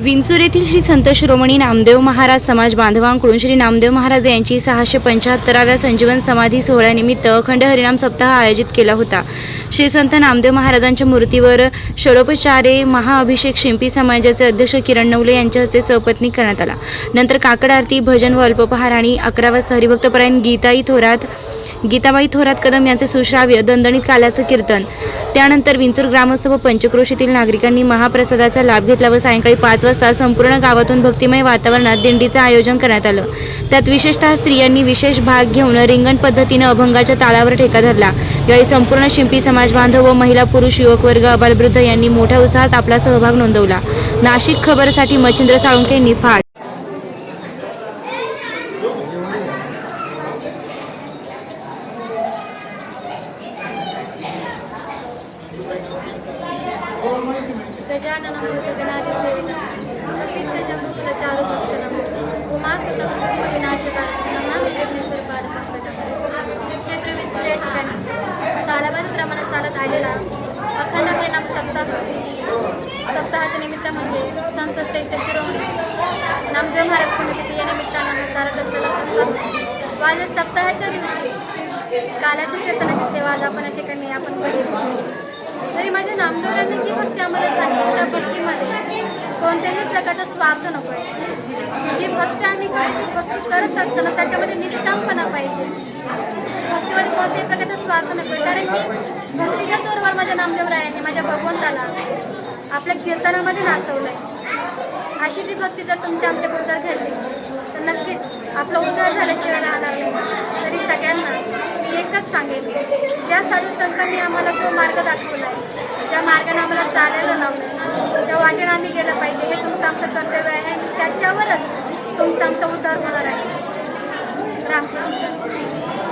विंचूर येथील श्री संत शिरोमणी नामदेव महाराज समाज बांधवांकडून श्री नामदेव महाराज यांची सहाशे पंच्याहत्तराव्या संजीवन समाधी सोहळ्यानिमित्त अखंड हरिनाम सप्ताह आयोजित केला होता. श्री संत नामदेव महाराजांच्या मूर्तीवर षडोपचारे महाअभिषेक शिंपी समाजाचे अध्यक्ष किरण नवले यांच्या हस्ते सहपत्नी करण्यात आला. नंतर काकड आरती भजन व अल्पपहार आणि अकरा वाजता हरिभक्तपरायण गीताई थोरात गीताबाई थोरात कदम यांचे सुश्राव्य दणदणीत काल्याचं कीर्तन. त्यानंतर विंचूर ग्रामस्थ व पंचक्रोशीतील नागरिकांनी महाप्रसादाचा लाभ घेतला व सायंकाळी पाच वाजता संपूर्ण गावातून भक्तिमय वातावरणात दिंडीचं आयोजन करण्यात आलं. त्यात विशेषतः स्त्रियांनी विशेष भाग घेऊन रिंगण पद्धतीनं अभंगाच्या तालावर ठेका धरला. यावेळी संपूर्ण शिंपी समाज बांधव व महिला पुरुष युवक वर्ग अबालवृद्ध यांनी मोठ्या उत्साहात आपला सहभाग नोंदवला. नाशिक खबरसाठी मच्छिंद्र साळुंके निफाड. गजाननं भूतगणादिसेवितं कपित्थजम्बुफलं चारुभक्षणम् उमासुतं सर्वविनाशकारकं नमामि विघ्नेश्वरपादपङ्कजं क्षेत्र विंचूर या ठिकाणी सालाबाद क्रमानं चालत आलेला अखंड परिणाम सप्ताह सप्ताहाचं निमित्त म्हणजे संत श्रेष्ठ शिरोमणी नामदेव महाराज पुण्यतिथी या निमित्तानं चालत असलेला सप्ताह व आज सप्ताहाच्या दिवशी कालाच्या कीर्तनाची सेवा आज आपण या ठिकाणी आपण बघितली. आणि माझ्या नामदेवरांनी जी भक्ती आम्हाला सांगितली त्या भक्तीमध्ये कोणत्याही प्रकारचा स्वार्थ नको आहे जी भक्ती आम्ही करतो ती भक्ती करत असताना त्याच्यामध्ये निष्ठामपणा पाहिजे. भक्तीमध्ये कोणत्याही प्रकारचा स्वार्थ नको आहे कारण की भक्तीच्या जोरवर माझ्या नामदेवरायांनी माझ्या भगवंताला आपल्या कीर्तनामध्ये नाचवलं आहे अशी ती भक्ती जर तुमच्या आमच्या जर घडली तर नक्कीच आपलं उद्धार झाल्याशिवाय राहणार नाही. तरी सगळ्यांना मी एकच सांगेन. ज्या साधू संतांनी आम्हाला जो मार्ग दाखवला आहे ज्या मार्गाने आम्हाला चालायला लावलं त्या वाटेने आम्ही गेलं पाहिजे. हे तुमचं आमचं कर्तव्य आहे आणि त्याच्यावरच तुमचा आमचा उद्धार होणार आहे. रामकृष्ण